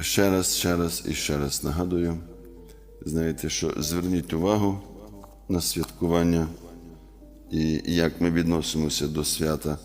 ще раз, ще раз і ще раз нагадую, знаєте, що зверніть увагу на святкування і як ми відносимося до свята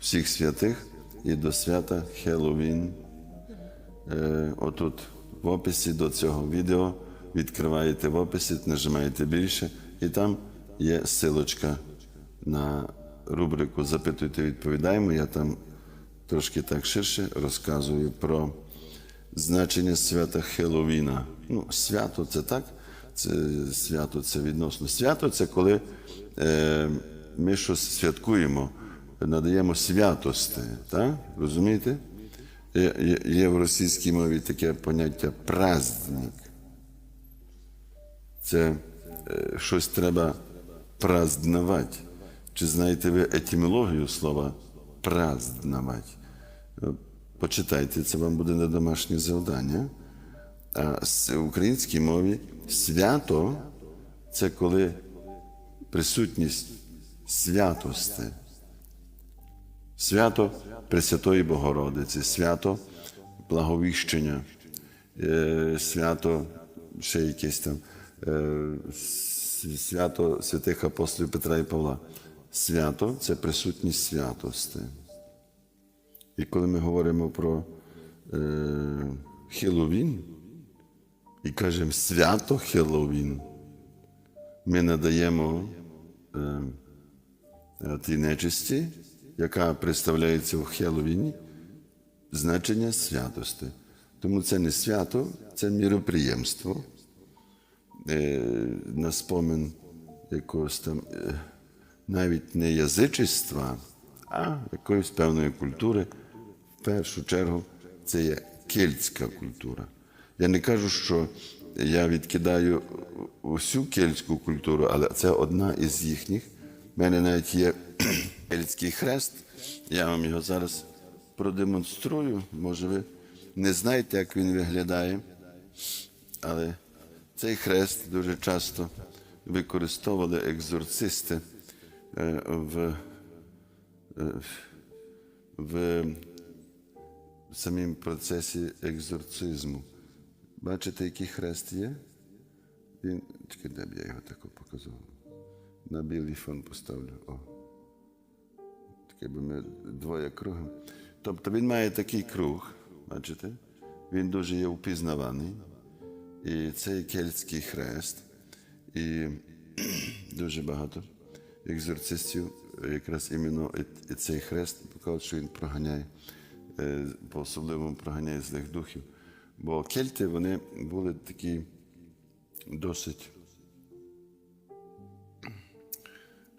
всіх святих і до свята Хеллоуін. Е, отут в описі до цього відео відкриваєте в описі, нажимаєте більше, і там є силочка на рубрику Запитуйте, відповідаємо. Я там трошки так ширше розказую про значення свята Хеллоуіна. Ну, свято це так. Це свято це відносно. Свято це коли е, ми щось святкуємо, надаємо святости. Так? Розумієте? Є, є, є в російській мові таке поняття праздник. Це е, щось треба празднувати. Чи знаєте ви етимологію слова празднувати? Почитайте, це вам буде на домашнє завдання. А в українській мові свято це коли присутність святости. Свято Пресвятої Богородиці, свято Благовіщення, е, свято ще якесь там, е, свято святих апостолів Петра і Павла. Свято це присутність святости. І коли ми говоримо про е, Хеллоуін і кажемо свято Хеллоуін, ми надаємо е, е, тій нечисті, яка представляється в Хеллоуіні, значення святости. Тому це не свято, це міроприємство е, на спомин якогось там е, навіть не язичества, а якоїсь певної культури. В першу чергу це є кельтська культура. Я не кажу, що я відкидаю усю кельтську культуру, але це одна із їхніх. У мене навіть є кельтський хрест. Я вам його зараз продемонструю. Може, ви не знаєте, як він виглядає, але цей хрест дуже часто використовували екзорцисти е, в, е, в самому процесі екзорцизму. Бачите, який хрест є? Він. Чекай, де б я його тако показував? На білий фон поставлю. О. Таке би ми двоє кругом. Тобто він має такий круг, бачите? Він дуже є впізнаваний. І це є кельтський хрест. І дуже багато екзорцистів якраз іменно цей хрест показує, що він проганяє, е, по-особливому проганяє злих духів. Бо кельти вони були такі досить.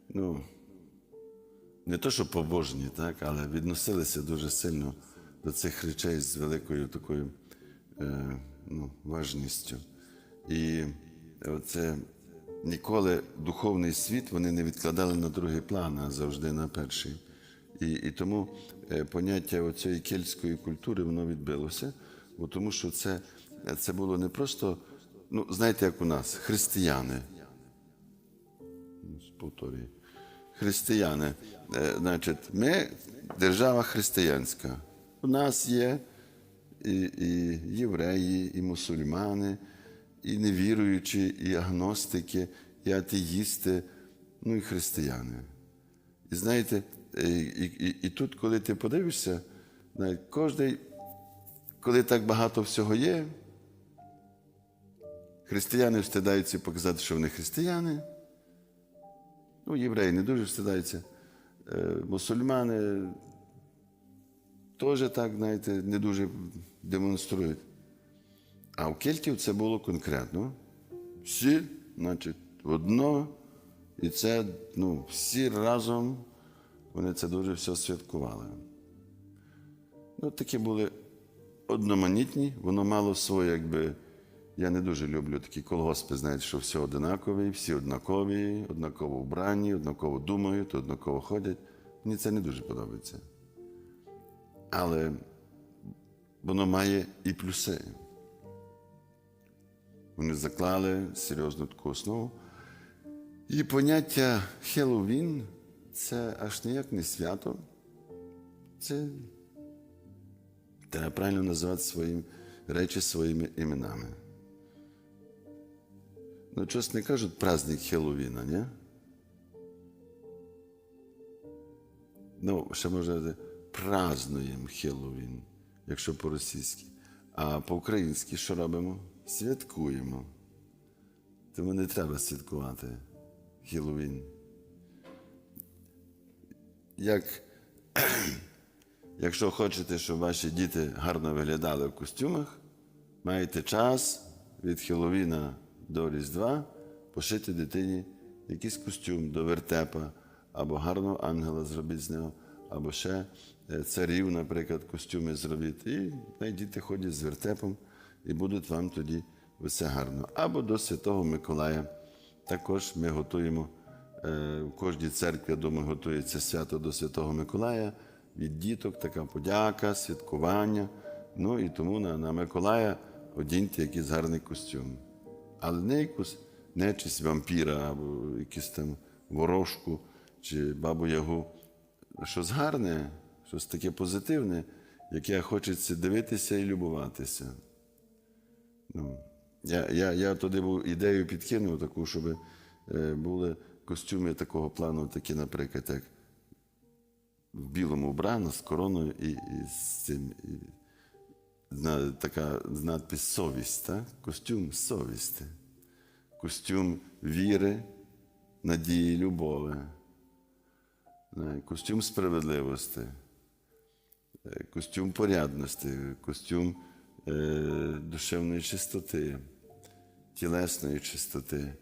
Ну, не то, що побожні, так, але відносилися дуже сильно до цих речей з великою такою е, ну, важністю. І оце ніколи духовний світ вони не відкладали на другий план, а завжди на перший. І, і тому е, поняття оцієї кельтської культури воно відбилося, бо тому що це, це було не просто, ну, знаєте, як у нас, християни. Повторюю. Християни. Е, Значить, ми держава християнська. У нас є і, і євреї, і мусульмани, і невіруючі, і агностики, і атеїсти, ну і християни. І знаєте, і, і, і тут, коли ти подивишся, навіть кожний, коли так багато всього є, християни встидаються показати, що вони християни. Ну, євреї не дуже встидаються. Е, Мусульмани теж так, знаєте, не дуже демонструють. А у кельтів це було конкретно. Всі, значить, одно, і це, ну, всі разом вони це дуже все святкували. Ну, такі були одноманітні, воно мало своє, якби. Я не дуже люблю такі колгоспи, знаєте, що все однакові, всі однакові, однаково вбрані, однаково думають, однаково ходять. Мені це не дуже подобається. Але воно має і плюси. Вони заклали серйозну таку основу. І поняття Хеллоуін це аж ніяк не свято. Це треба правильно називати своїм речі своїми іменами. Ну, щось не кажуть праздник Хеллоуіна, ні? Ну, ще можна сказати, празднуємо Хеллоуін, якщо по-російськи. А по-українськи що робимо? Святкуємо. Тому не треба святкувати Хеллоуін. Як, якщо хочете, щоб ваші діти гарно виглядали в костюмах, маєте час від Хеллоуіна до Різдва пошити дитині якийсь костюм до вертепа, або гарного ангела зробіть з нього, або ще е, царів, наприклад, костюми зробіть. І най діти ходять з вертепом і будуть вам тоді все гарно. Або до Святого Миколая. Також ми готуємо в кожній церкві, я думаю, готується свято до Святого Миколая. Від діток така подяка, святкування. Ну і тому на, на Миколая одіньте якийсь гарний костюм. Але не якусь нечисть вампіра або якусь там ворожку чи бабу Ягу. Щось гарне, щось таке позитивне, яке хочеться дивитися і любуватися. Ну, я, я, я туди був ідею підкинув таку, щоб е, були костюми такого плану, такі, наприклад, як в білому вбрано з короною і, і з цим. І, на, така надпис совість, так? костюм совісті, костюм віри, надії, любові, костюм справедливості, е, костюм порядності, костюм е, душевної чистоти, тілесної чистоти,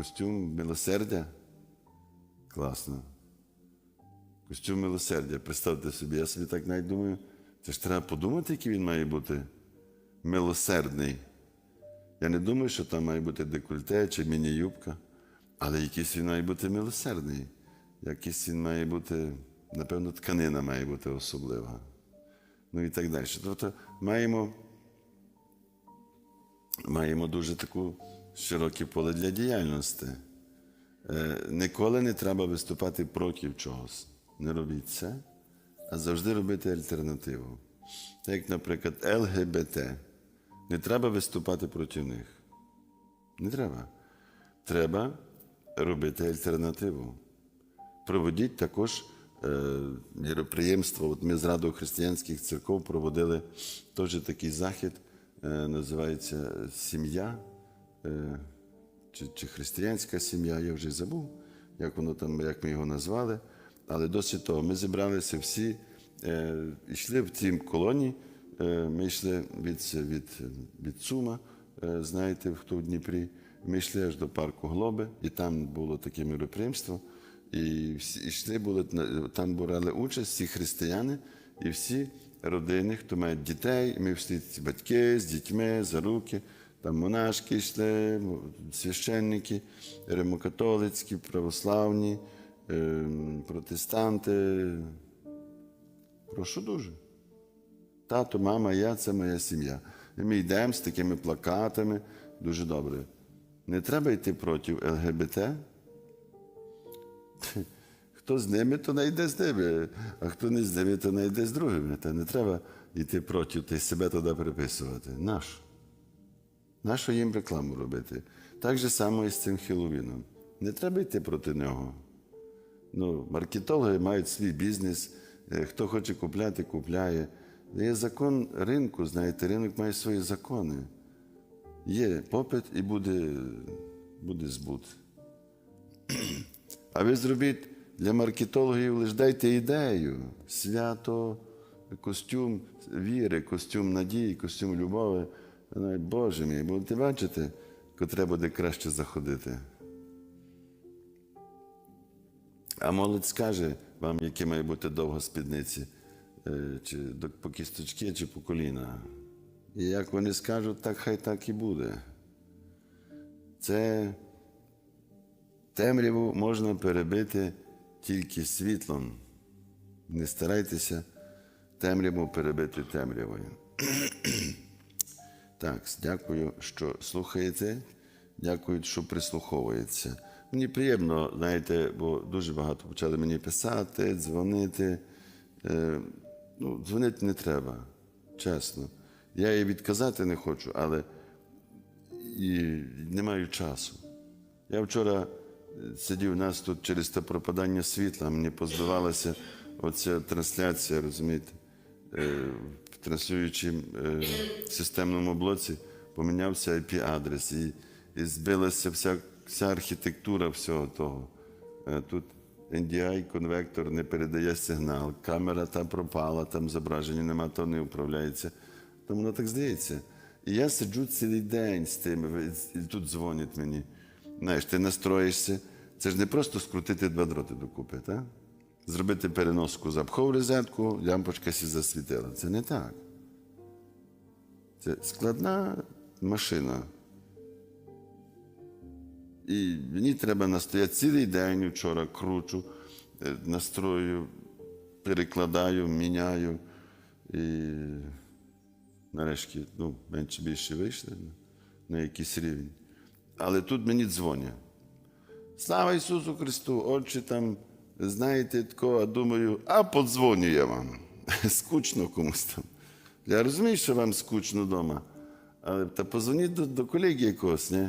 костюм милосердя. Класно. Костюм милосердя. Представте собі, я собі так навіть думаю, це ж треба подумати, який він має бути милосердний. Я не думаю, що там має бути декольте чи міні-юбка, але якийсь він має бути милосердний. Якийсь він має бути, напевно, тканина має бути особлива. Ну і так далі. Тобто маємо, маємо дуже таку широке поле для діяльності. Е, Ніколи не треба виступати проти чогось. Не робіть це, а завжди робити альтернативу. Так як, наприклад, ЛГБТ. Не треба виступати проти них. Не треба. Треба робити альтернативу. Проводіть також е, міроприємства. От ми з Радою християнських церков проводили теж такий захід, е, називається Сім'я. Е, чи, чи християнська сім'я, я вже забув, як воно там, як ми його назвали. Але досить того, ми зібралися всі, е, йшли в тім колоні. Е, ми йшли від, від, від Сума, знаєте, хто в Дніпрі. Ми йшли аж до парку Глоби, і там було таке міроприємство. І всі йшли, були, там брали участь всі християни і всі родини, хто має дітей. Ми всі батьки з дітьми за руки. Там монашки йшли, священники, римокатолицькі, православні, е, протестанти. Прошу дуже. Тато, мама, я це моя сім'я. І ми йдемо з такими плакатами. Дуже добре. Не треба йти проти ЛГБТ. Хто з ними, то найде з ними, а хто не з ними, то найде з другими. Та не треба йти проти й себе туди приписувати. Наш. Нащо їм рекламу робити? Так же само і з цим Хеллоуіном. Не треба йти проти нього. Ну, маркетологи мають свій бізнес, е, хто хоче купляти, купляє. Є закон ринку, знаєте, ринок має свої закони. Є попит і буде, буде збут. А ви зробіть для маркетологів лише дайте ідею. Свято, костюм віри, костюм надії, костюм любові. Ну, Боже мій, будете бачити, котре буде краще заходити. А молодь скаже вам, які має бути довго спідниці, е, чи по кісточки, чи по коліна. І як вони скажуть, так хай так і буде. Це темряву можна перебити тільки світлом. Не старайтеся темряву перебити темрявою. Так, дякую, що слухаєте. Дякую, що прислуховуєтеся. Мені приємно, знаєте, бо дуже багато почали мені писати, дзвонити. Е, ну, дзвонити не треба. Чесно. Я їй відказати не хочу, але і не маю часу. Я вчора е, сидів у нас тут через те пропадання світла, мені позбивалася оця трансляція, розумієте, е, в е, системному блоці помінявся IP-адрес і, і збилася вся, вся архітектура всього того. Е, Тут NDI конвектор не передає сигнал, камера та пропала, там зображення нема, то не управляється. То воно так здається. І я сиджу цілий день з тим, і тут дзвонять мені. Знаєш, ти настроїшся. Це ж не просто скрутити два дроти докупи, так? Зробити переноску, запхов розетку, лямпочка сі засвітила. Це не так. Це складна машина. І мені треба настояти цілий день вчора кручу, е, настрою, перекладаю, міняю. І нарешті ну, менше більше вийшли на, на якийсь рівень. Але тут мені дзвонять. Слава Ісусу Христу! Отче там, знаєте, тако, а думаю, а подзвоню я вам. Скучно комусь там. Я розумію, що вам скучно вдома, але та позвоніть до, до колеги якогось, ні?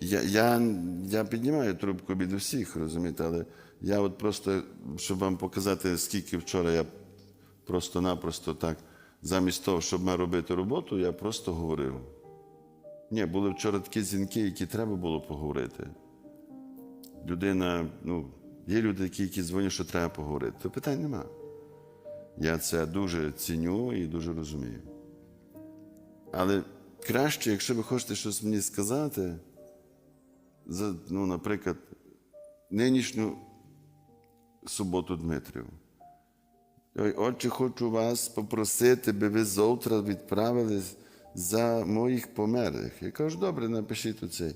Я, я, я піднімаю трубку від усіх, розумієте, але я от просто, щоб вам показати, скільки вчора я просто-напросто так, замість того, щоб ми робити роботу, я просто говорив. Ні, були вчора такі дзвінки, які треба було поговорити. Людина, ну, є люди, які, які дзвонять, що треба поговорити. То питань нема. Я це дуже ціню і дуже розумію. Але краще, якщо ви хочете щось мені сказати, за, ну, наприклад, нинішню суботу Дмитрів. Отче, хочу вас попросити, би ви завтра відправились за моїх померлих. Я кажу, добре, напишіть оцей.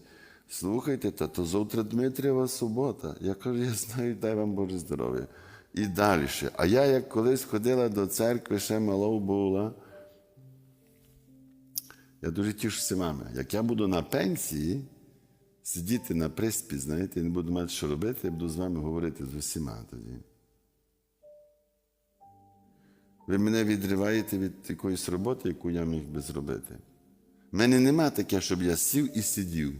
Слухайте, то завтра Дмитрієва субота. Я кажу, я знаю, дай вам Боже здоров'я. І далі. А я, як колись ходила до церкви, ще мало була. Я дуже тішуся мами. Як я буду на пенсії, сидіти на приспі, знаєте, і не буду мати що робити, я буду з вами говорити з усіма тоді. Ви мене відриваєте від якоїсь роботи, яку я міг би зробити. У мене нема таке, щоб я сів і сидів.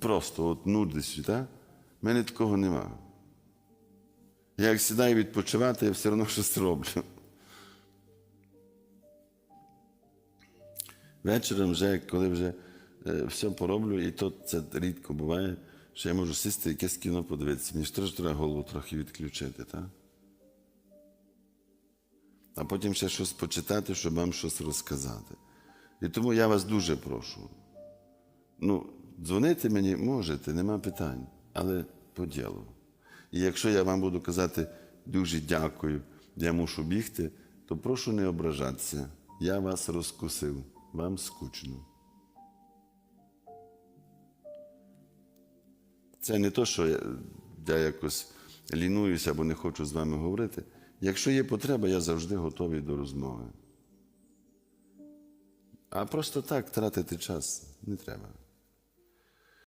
Просто от нудись, так? У мене такого нема. Я як сідаю відпочивати, я все одно щось роблю. Вечором вже, коли вже е, все пороблю, і то це рідко буває, що я можу сісти якесь кіно подивитися. Мені ж теж треба голову трохи відключити, так? а потім ще щось почитати, щоб вам щось розказати. І тому я вас дуже прошу. Ну, дзвонити мені можете, нема питань, але по ділу. І якщо я вам буду казати дуже дякую, я мушу бігти, то прошу не ображатися. Я вас розкусив, вам скучно. Це не то, що я, я якось лінуюся або не хочу з вами говорити. Якщо є потреба, я завжди готовий до розмови. А просто так тратити час не треба.